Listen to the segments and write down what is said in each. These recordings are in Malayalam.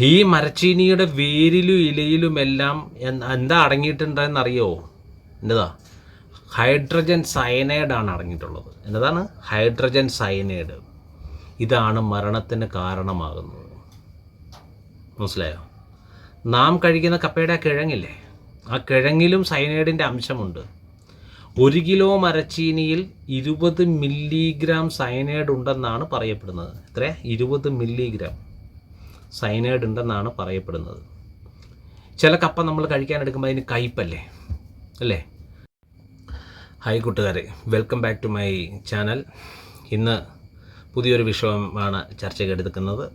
ഈ മരച്ചീനിയുടെ വേരിലും ഇലയിലും എല്ലാം എന്താ അടങ്ങിയിട്ടുണ്ടെന്നറിയോ? എന്നതാ? ഹൈഡ്രജൻ സയനൈഡാണ് അടങ്ങിയിട്ടുള്ളത്. എന്നതാണ്? Hydrogen cyanide. ഇതാണ് മരണത്തിന് കാരണമാകുന്നത്. മനസ്സിലായോ? നാം കഴിക്കുന്ന കപ്പയുടെ ആ കിഴങ്ങില്ലേ? ആ കിഴങ്ങിലും സയനൈഡിന്റെ അംശമുണ്ട്. ഒരു കിലോ മരച്ചീനിയിൽ ഇരുപത് മില്ലിഗ്രാം സയനൈഡ് ഉണ്ടെന്നാണ് പറയപ്പെടുന്നത്. എത്ര ഇരുപത് മില്ലിഗ്രാം. സയനൈഡ് ഉണ്ടെന്നാണ് പറയപ്പെടുന്നത്. ചില കപ്പ നമ്മൾ കഴിക്കാൻ എടുക്കുമ്പോൾ അതിന് കയ്പല്ലേ? അല്ലേ? ഹായ് കൂട്ടുകാരെ welcome back to my channel ഇന്ന് പുതിയൊരു വിഷയമാണ് ചർച്ചയ്ക്ക് എടുക്കുന്നത്.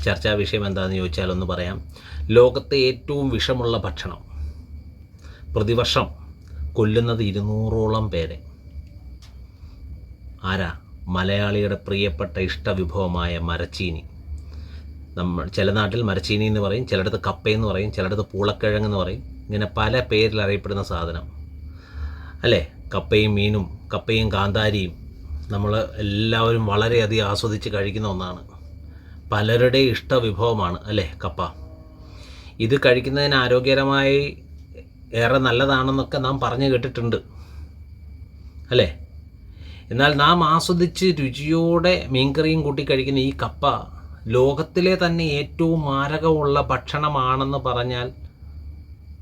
ചർച്ചാ വിഷയം എന്താണെന്ന് ചോദിച്ചാൽ ഒന്ന് പറയാം. ലോകത്തെ ഏറ്റവും വിഷമുള്ള ഭക്ഷണം പ്രതിവർഷം കൊല്ലുന്നത് ഇരുന്നൂറോളം പേരെ. ആരാ? മലയാളിയുടെ പ്രിയപ്പെട്ട ഇഷ്ടവിഭവമായ മരച്ചീനി. നമ്മൾ ചില നാട്ടിൽ മരച്ചീനി എന്ന് പറയും ചിലയിടത്ത് കപ്പയെന്ന് പറയും ചിലയിടത്ത് പൂളക്കിഴങ്ങ് എന്ന് പറയും. ഇങ്ങനെ പല പേരിൽ അറിയപ്പെടുന്ന സാധനം. അല്ലേ? കപ്പയും മീനും കപ്പയും കാന്താരിയും നമ്മൾ എല്ലാവരും വളരെയധികം ആസ്വദിച്ച് കഴിക്കുന്ന ഒന്നാണ്. പലരുടെയും ഇഷ്ടവിഭവമാണ് അല്ലേ കപ്പ? ഇത് കഴിക്കുന്നതിന് ആരോഗ്യകരമായി ഏറെ നല്ലതാണെന്നൊക്കെ നാം പറഞ്ഞു കേട്ടിട്ടുണ്ട്. അല്ലേ? എന്നാൽ നാം ആസ്വദിച്ച് രുചിയോടെ മീൻകറിയും കൂട്ടി കഴിക്കുന്ന ഈ കപ്പ ലോകത്തിലെ തന്നെ ഏറ്റവും മാരകമുള്ള ഭക്ഷണമാണെന്ന് പറഞ്ഞാൽ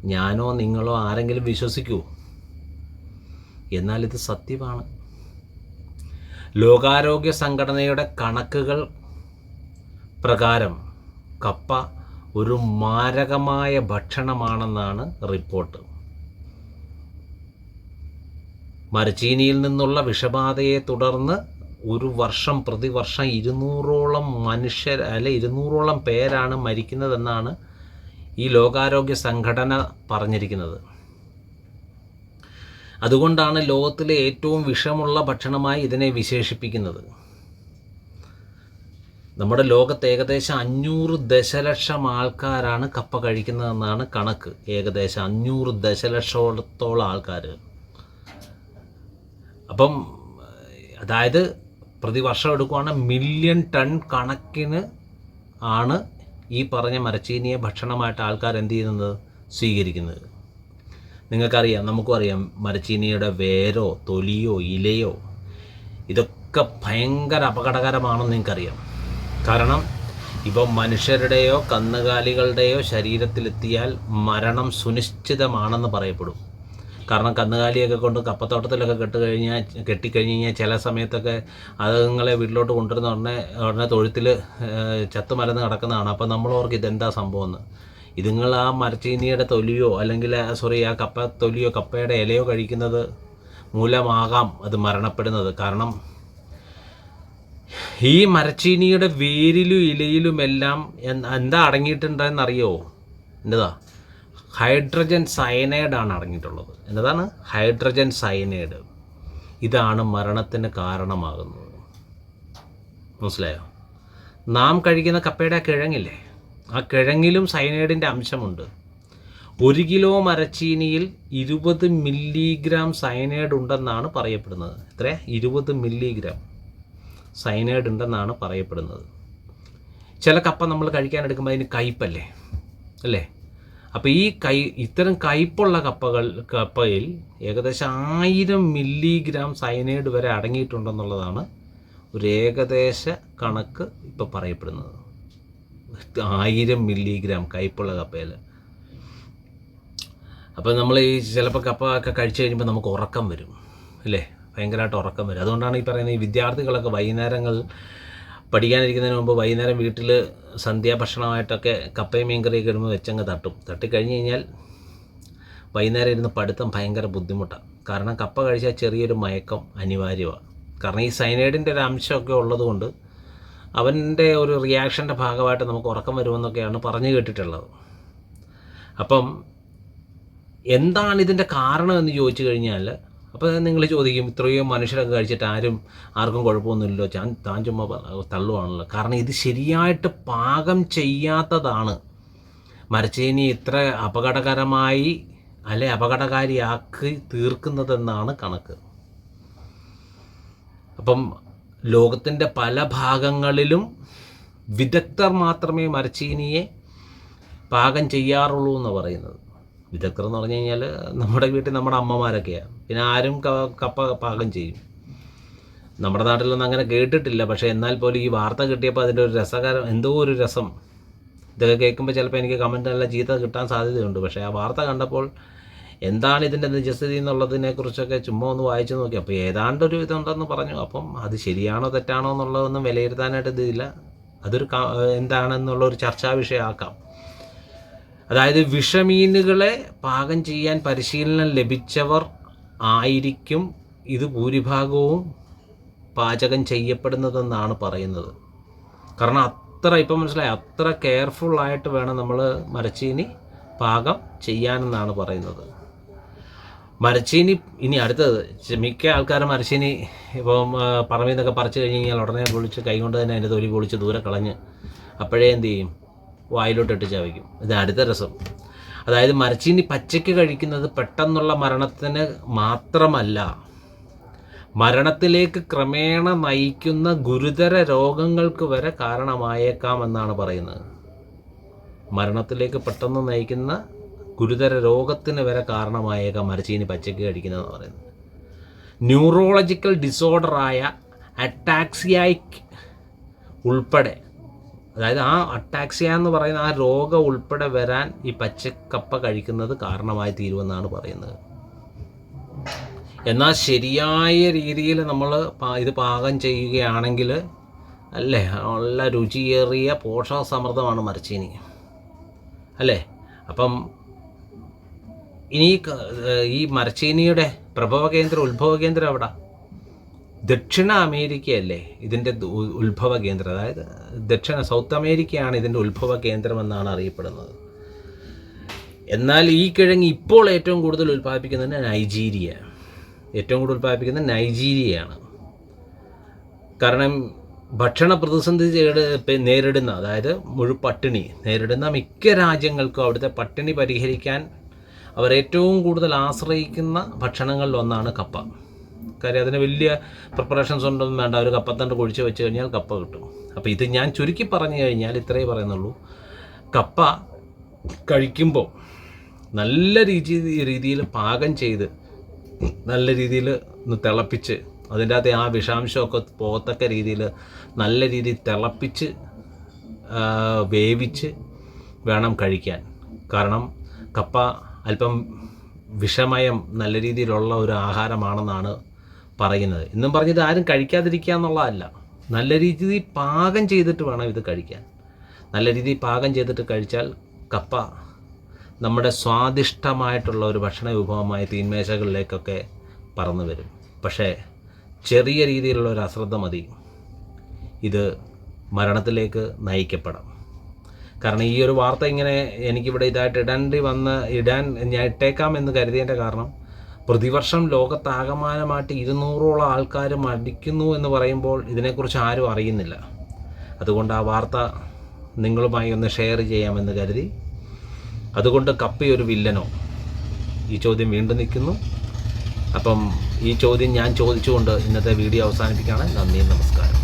ഞാനോ നിങ്ങളോ ആരെങ്കിലും വിശ്വസിക്കുമോ എന്നാൽ ഇത് സത്യമാണ്. ലോകാരോഗ്യ സംഘടനയുടെ കണക്കുകൾ പ്രകാരം കപ്പ ഒരു മാരകമായ ഭക്ഷണമാണെന്നാണ് റിപ്പോർട്ട്. മരച്ചീനിയിൽ നിന്നുള്ള വിഷബാധയെ തുടർന്ന് ഒരു വർഷം പ്രതിവർഷം ഇരുന്നൂറോളം മനുഷ്യർ അല്ലെ ഇരുന്നൂറോളം പേരാണ് മരിക്കുന്നതെന്നാണ് ഈ ലോകാരോഗ്യ സംഘടന പറഞ്ഞിരിക്കുന്നത്. അതുകൊണ്ടാണ് ലോകത്തിലെ ഏറ്റവും വിഷമുള്ള ഭക്ഷണമായി ഇതിനെ വിശേഷിപ്പിക്കുന്നത്. നമ്മുടെ ലോകത്ത് ഏകദേശം അഞ്ഞൂറ് ദശലക്ഷം ആൾക്കാരാണ് കപ്പ കഴിക്കുന്നതെന്നാണ് കണക്ക്. ഏകദേശം അഞ്ഞൂറ് ദശലക്ഷത്തോളം ആൾക്കാർ അപ്പം അതായത് പ്രതിവർഷം എടുക്കുവാണെങ്കിൽ മില്യൺ ടൺ കണക്കിന് ആണ് ഈ പറഞ്ഞ മരച്ചീനിയെ ഭക്ഷണമായിട്ട് ആൾക്കാർ എന്ത് ചെയ്യുന്നത്? സ്വീകരിക്കുന്നത്. നിങ്ങൾക്കറിയാം നമുക്കും അറിയാം മരച്ചീനിയുടെ വേരോ തൊലിയോ ഇലയോ ഇതൊക്കെ ഭയങ്കര അപകടകരമാണെന്ന് നിങ്ങൾക്കറിയാം. കാരണം ഇവ മനുഷ്യരുടെയോ കന്നുകാലികളുടെയോ ശരീരത്തിലെത്തിയാൽ മരണം സുനിശ്ചിതമാണെന്ന് പറയപ്പെടും. കാരണം കന്നുകാലിയൊക്കെ കൊണ്ട് കപ്പത്തോട്ടത്തിലൊക്കെ കെട്ട് കഴിഞ്ഞാൽ കെട്ടിക്കഴിഞ്ഞ് കഴിഞ്ഞാൽ ചില സമയത്തൊക്കെ അതുങ്ങളെ വീട്ടിലോട്ട് കൊണ്ടുവരുന്ന ഉടനെ ഉടനെ തൊഴുത്തിൽ ചത്തു മലന്ന് കിടക്കുന്നതാണ്. അപ്പോൾ നമ്മൾ ഓർക്ക് ഇതെന്താ സംഭവം എന്ന് ഇതുങ്ങൾ ആ മരച്ചീനിയുടെ തൊലിയോ അല്ലെങ്കിൽ സോറി ആ കപ്പ തൊലിയോ കപ്പയുടെ ഇലയോ കഴിക്കുന്നത് മൂലമാകാം അത് മരണപ്പെടുന്നത്. കാരണം ഈ മരച്ചീനിയുടെ വേരിലും ഇലയിലുമെല്ലാം എന്താ അടങ്ങിയിട്ടുണ്ടെന്നറിയോ? എന്നതാ ഹൈഡ്രജൻ സയനൈഡാണ് അടങ്ങിയിട്ടുള്ളത്. എന്നതാണ് ഹൈഡ്രജൻ സയനൈഡ്. ഇതാണ് മരണത്തിന് കാരണമാകുന്നത്. മനസ്സിലായോ? നാം കഴിക്കുന്ന കപ്പയുടെ കിഴങ്ങില്ലേ? ആ കിഴങ്ങിലും സയനൈഡിന്റെ അംശമുണ്ട്. ഒരു കിലോ മരച്ചീനിയിൽ ഇരുപത് മില്ലിഗ്രാം സയനൈഡ് ഉണ്ടെന്നാണ് പറയപ്പെടുന്നത്. എത്ര ഇരുപത് മില്ലിഗ്രാം സയനൈഡ് ഉണ്ടെന്നാണ് പറയപ്പെടുന്നത്. ചില കപ്പ നമ്മൾ കഴിക്കാൻ എടുക്കുമ്പോൾ അതിന് കയ്പല്ലേ? അല്ലേ? അപ്പോൾ ഈ കൈ ഇത്തരം കയ്പുള്ള കപ്പകൾ കപ്പയിൽ ഏകദേശം ആയിരം മില്ലിഗ്രാം സയനൈഡ് വരെ അടങ്ങിയിട്ടുണ്ടെന്നുള്ളതാണ് ഒരു ഏകദേശ കണക്ക് ഇപ്പോൾ പറയപ്പെടുന്നത്. ആയിരം മില്ലിഗ്രാം കയ്പുള്ള കപ്പയിൽ അപ്പോൾ നമ്മൾ ഈ ചിലപ്പോൾ കപ്പ ഒക്കെ കഴിച്ചു കഴിയുമ്പോൾ നമുക്ക് ഉറക്കം വരും അല്ലേ? ഭയങ്കരമായിട്ട് ഉറക്കം വരും. അതുകൊണ്ടാണ് ഈ പറയുന്നത് ഈ വിദ്യാർത്ഥികളൊക്കെ വൈകുന്നേരങ്ങൾ പഠിക്കാനിരിക്കുന്നതിന് മുമ്പ് വൈകുന്നേരം വീട്ടിൽ സന്ധ്യാഭക്ഷണമായിട്ടൊക്കെ കപ്പയും മീൻകറിയൊക്കെ ഇടുമ്പോൾ വെച്ചങ്ങ് തട്ടും. തട്ടിക്കഴിഞ്ഞ് കഴിഞ്ഞാൽ വൈകുന്നേരം ഇരുന്ന് പഠിത്തം ഭയങ്കര ബുദ്ധിമുട്ടാണ് കാരണം കപ്പ കഴിച്ചാൽ ചെറിയൊരു മയക്കം അനിവാര്യമാണ് കാരണം ഈ സൈനൈഡിന്റെ ഒരു അംശമൊക്കെ ഉള്ളതുകൊണ്ട് അവന്റെ ഒരു റിയാക്ഷന്റെ ഭാഗമായിട്ട് നമുക്ക് ഉറക്കം വരുമെന്നൊക്കെയാണ് പറഞ്ഞു കേട്ടിട്ടുള്ളത്. അപ്പം എന്താണ് ഇതിന്റെ കാരണം എന്ന് ചോദിച്ചു കഴിഞ്ഞാൽ അപ്പോൾ നിങ്ങൾ ചോദിക്കും ഇത്രയും മനുഷ്യരൊക്കെ കഴിച്ചിട്ട് ആരും ആർക്കും കുഴപ്പമൊന്നുമില്ലല്ലോ. ഞാൻ താൻ ചുമ്മാ തള്ളുവാണല്ലോ. കാരണം ഇത് ശരിയായിട്ട് പാകം ചെയ്യാത്തതാണ്. മരച്ചീനി ഇത്ര അപകടകരമായി അല്ലെ അപകടകാരിയാക്കി തീർക്കുന്നതെന്നാണ് കണക്ക്. അപ്പം ലോകത്തിന്റെ പല ഭാഗങ്ങളിലും വിദഗ്ധർ മാത്രമേ മരച്ചീനിയെ പാകം ചെയ്യാറുള്ളൂ എന്ന് പറയുന്നത്. വിദഗ്ധർ എന്ന് പറഞ്ഞു കഴിഞ്ഞാൽ നമ്മുടെ വീട്ടിൽ നമ്മുടെ അമ്മമാരൊക്കെയാണ് പിന്നെ ആരും കപ്പ പാകം ചെയ്യും. നമ്മുടെ നാട്ടിലൊന്നും അങ്ങനെ കേട്ടിട്ടില്ല. പക്ഷേ എന്നാൽ പോലും ഈ വാർത്ത കിട്ടിയപ്പോൾ അതിന്റെ ഒരു രസകരം എന്തോ ഒരു രസം. ഇതൊക്കെ കേൾക്കുമ്പോൾ ചിലപ്പോൾ എനിക്ക് കമന്റ് നല്ല ചീത്ത കിട്ടാൻ സാധ്യതയുണ്ട്. പക്ഷേ ആ വാർത്ത കണ്ടപ്പോൾ എന്താണ് ഇതിന്റെ നിജസ്ഥിതി എന്നുള്ളതിനെക്കുറിച്ചൊക്കെ ചുമ്മാ ഒന്ന് വായിച്ചു നോക്കി. അപ്പോൾ ഏതാണ്ട് ഒരു ഇതുണ്ടെന്ന് പറഞ്ഞു. അപ്പം അത് ശരിയാണോ തെറ്റാണോ എന്നുള്ളതൊന്നും വിലയിരുത്താനായിട്ട് ഇതില്ല. അതൊരു എന്താണെന്നുള്ള ഒരു ചർച്ചാ വിഷയമാക്കാം. അതായത് വിഷമീനുകളെ പാകം ചെയ്യാൻ പരിശീലനം ലഭിച്ചവർ ആയിരിക്കും ഇത് ഭൂരിഭാഗവും പാചകം ചെയ്യപ്പെടുന്നതെന്നാണ് പറയുന്നത്. കാരണം അത്ര ഇപ്പം മനസ്സിലായി? അത്ര കെയർഫുൾ ആയിട്ട് വേണം നമ്മൾ മരച്ചീനി പാകം ചെയ്യാനെന്നാണ് പറയുന്നത്. മരച്ചീനി ഇനി അടുത്തത്. മിക്ക ആൾക്കാർ മരച്ചീനി ഇപ്പം പറമ്പിൽ നിന്നൊക്കെ പറിച്ചു കഴിഞ്ഞ് കഴിഞ്ഞാൽ ഉടനെ പൊളിച്ച് കൈകൊണ്ട് തന്നെ അതിന്റെ തൊലി പൊളിച്ച് ദൂരെ കളഞ്ഞ് അപ്പോഴേ എന്ത് ചെയ്യും? വായിലോട്ട് ഇട്ട് ചവയ്ക്കും. ഇത് അടുത്ത രസം. അതായത് മരച്ചീനി പച്ചയ്ക്ക് കഴിക്കുന്നത് പെട്ടെന്നുള്ള മരണത്തിന് മാത്രമല്ല മരണത്തിലേക്ക് ക്രമേണ നയിക്കുന്ന ഗുരുതര രോഗങ്ങൾക്ക് വരെ കാരണമായേക്കാം എന്നാണ് പറയുന്നത്. മരണത്തിലേക്ക് പെട്ടെന്ന് നയിക്കുന്ന ഗുരുതര രോഗത്തിന് വരെ കാരണമായേക്കാം മരച്ചീനി പച്ചയ്ക്ക് കഴിക്കുന്നതെന്ന് പറയുന്നത്. ന്യൂറോളജിക്കൽ ഡിസോർഡറായ അറ്റാക്സിയായിക് ഉൾപ്പെടെ അതായത് ആ അറ്റാക്സിയ എന്ന് പറയുന്ന ആ രോഗം ഉൾപ്പെടെ വരാൻ ഈ പച്ചക്കപ്പ കഴിക്കുന്നത് കാരണമായി തീരുമെന്നാണ് പറയുന്നത്. എന്നാൽ ശരിയായ രീതിയിൽ നമ്മൾ ഇത് പാകം ചെയ്യുകയാണെങ്കിൽ അല്ലേ? നല്ല രുചിയേറിയ പോഷകസമൃദ്ധമാണ് മരച്ചീനി. അല്ലേ? അപ്പം ഇനി ഈ മരച്ചീനിയുടെ പ്രഭവ കേന്ദ്രം ഉത്ഭവ കേന്ദ്രം എവിടെ? ദക്ഷിണ അമേരിക്കയല്ലേ ഇതിന്റെ ഉത്ഭവ കേന്ദ്രം? അതായത് ദക്ഷിണ സൗത്ത് അമേരിക്കയാണ് ഇതിന്റെ ഉത്ഭവ കേന്ദ്രമെന്നാണ് അറിയപ്പെടുന്നത്. എന്നാൽ ഈ കിഴങ്ങ് ഇപ്പോൾ ഏറ്റവും കൂടുതൽ ഉൽപ്പാദിപ്പിക്കുന്നത് നൈജീരിയ. ഏറ്റവും കൂടുതൽ ഉൽപ്പാദിപ്പിക്കുന്നത് നൈജീരിയയാണ്. കാരണം ഭക്ഷണ പ്രതിസന്ധി നേരിടുന്ന അതായത് മുഴു പട്ടിണി നേരിടുന്ന മിക്ക രാജ്യങ്ങൾക്കും അവിടുത്തെ പട്ടിണി പരിഹരിക്കാൻ അവർ ഏറ്റവും കൂടുതൽ ആശ്രയിക്കുന്ന ഭക്ഷണങ്ങളിൽ ഒന്നാണ് കപ്പ. കാര്യം അതിന് വലിയ പ്രിപ്പറേഷൻസ് ഒന്നും വേണ്ട. ഒരു കപ്പത്തണ്ട് കുഴിച്ച് വെച്ച് കഴിഞ്ഞാൽ കപ്പ കിട്ടും. അപ്പോൾ ഇത് ഞാൻ ചുരുക്കി പറഞ്ഞു കഴിഞ്ഞാൽ ഇത്രയേ പറയുന്നുള്ളൂ. കപ്പ കഴിക്കുമ്പോൾ നല്ല രീതി രീതിയിൽ പാകം ചെയ്ത് നല്ല രീതിയിൽ ഒന്ന് തിളപ്പിച്ച് അതിന്റെ അകത്ത് ആ വിഷാംശമൊക്കെ പോകത്തക്ക രീതിയിൽ നല്ല രീതിയിൽ തിളപ്പിച്ച് വേവിച്ച് വേണം കഴിക്കാൻ. കാരണം കപ്പ അല്പം വിഷമയം നല്ല രീതിയിലുള്ള ഒരു ആഹാരമാണെന്നാണ് പറയുന്നത്. എന്നും പറഞ്ഞത് ആരും കഴിക്കാതിരിക്കുക എന്നുള്ളതല്ല. നല്ല രീതിയിൽ പാകം ചെയ്തിട്ട് വേണം ഇത് കഴിക്കാൻ. നല്ല രീതിയിൽ പാകം ചെയ്തിട്ട് കഴിച്ചാൽ കപ്പ നമ്മുടെ സ്വാദിഷ്ടമായിട്ടുള്ള ഒരു ഭക്ഷണ വിഭവമായി തീന്മേശകളിലേക്കൊക്കെ പറന്നു വരും. പക്ഷേ ചെറിയ രീതിയിലുള്ള ഒരു അശ്രദ്ധ മതി. ഇത് മരണത്തിലേക്ക് നയിക്കപ്പെടാം. കാരണം ഈ ഒരു വാർത്ത ഇങ്ങനെ എനിക്കിവിടെ ഇതായിട്ട് ഇടേണ്ടി വന്ന് ഇടാൻ ഞാൻ ഇട്ടേക്കാം എന്ന് കരുതിയതിന്റെ കാരണം പ്രതിവർഷം ലോകത്താകമാനമായിട്ട് ഇരുന്നൂറോളം ആൾക്കാർ മരിക്കുന്നു എന്ന് പറയുമ്പോൾ ഇതിനെക്കുറിച്ച് ആരും അറിയുന്നില്ല. അതുകൊണ്ട് ആ വാർത്ത നിങ്ങളുമായി ഒന്ന് ഷെയർ ചെയ്യാമെന്ന് കരുതി. അതുകൊണ്ട് കപ്പി ഒരു വില്ലനോ? ഈ ചോദ്യം വീണ്ടും നിൽക്കുന്നു. അപ്പം ഈ ചോദ്യം ഞാൻ ചോദിച്ചുകൊണ്ട് ഇന്നത്തെ വീഡിയോ അവസാനിപ്പിക്കുകയാണ്. നന്ദി നമസ്കാരം.